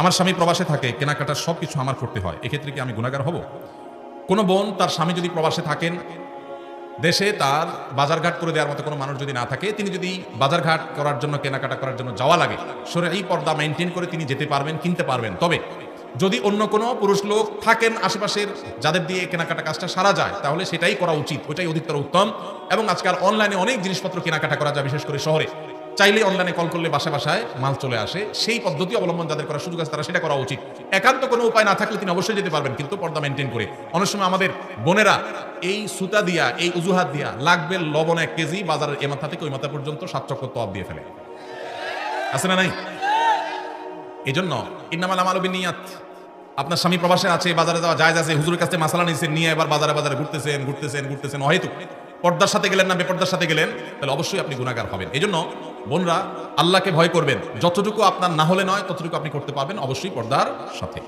আমার স্বামী প্রবাসে থাকে কেনাকাটা সব কিছু আমার করতে হয়। এক্ষেত্রে কি আমি গুণাগার হব? কোনো বোন তার স্বামী যদি প্রবাসে থাকেন, দেশে তার বাজারঘাট করে দেওয়ার মতো কোনো মানুষ যদি না থাকে, তিনি যদি বাজারঘাট করার জন্য, কেনাকাটা করার জন্য যাওয়া লাগে, সরে এই পর্দা মেনটেন করে তিনি যেতে পারবেন, কিনতে পারবেন। তবে যদি অন্য কোনো পুরুষ লোক থাকেন আশেপাশের, যাদের দিয়ে কেনাকাটা কাজটা সারা যায়, তাহলে সেটাই করা উচিত, ওইটাই অধিকতর উত্তম। এবং আজকাল অনলাইনে অনেক জিনিসপত্র কেনাকাটা করা যায়, বিশেষ করে শহরে। চাইলে অনলাইনে কল করলে বাসায় বাসায় মাল চলে আসে। সেই পদ্ধতি অবলম্বন যাদের করার সুযোগ আছে, তারা সেটা করা উচিত। একান্ত কোনো উপায় না থাকলে তিনি অবশ্যই যেতে পারবেন, কিন্তু পর্দা মেনটেন করে। অনেক সময় আমাদের বোনেরা এই সুতা দিয়া, এই উজুহাত দিয়া লাগবে লবণ এক কেজি, বাজারের এ মাথা থেকে ওই মাথা পর্যন্ত সাত চক্কর তপ দিয়ে ফেলে। আছে না নাই? এই জন্য ইন্নামাল আমাল নিয়াত আপনার স্বামী প্রবাসে আছে, বাজারে যাওয়া যায় আছে, হুজুরের কাছে মাসালা নিয়েছেন নিয়ে এবার বাজারে বাজারে ঘুরতেছেন ঘুরতেছেন ঘুরতেছেন অহেতু পর্দার সাথে গেলেন না বেপর্দার সাথে গেলেন, তাহলে অবশ্যই আপনি গুণাগার হবেন। এই জন্য বোনরা, আল্লাহকে ভয় করবেন। যতটুকু আপনার না হলে নয়, ততটুকু আপনি করতে পারবেন অবশ্যই পর্দার সাথে।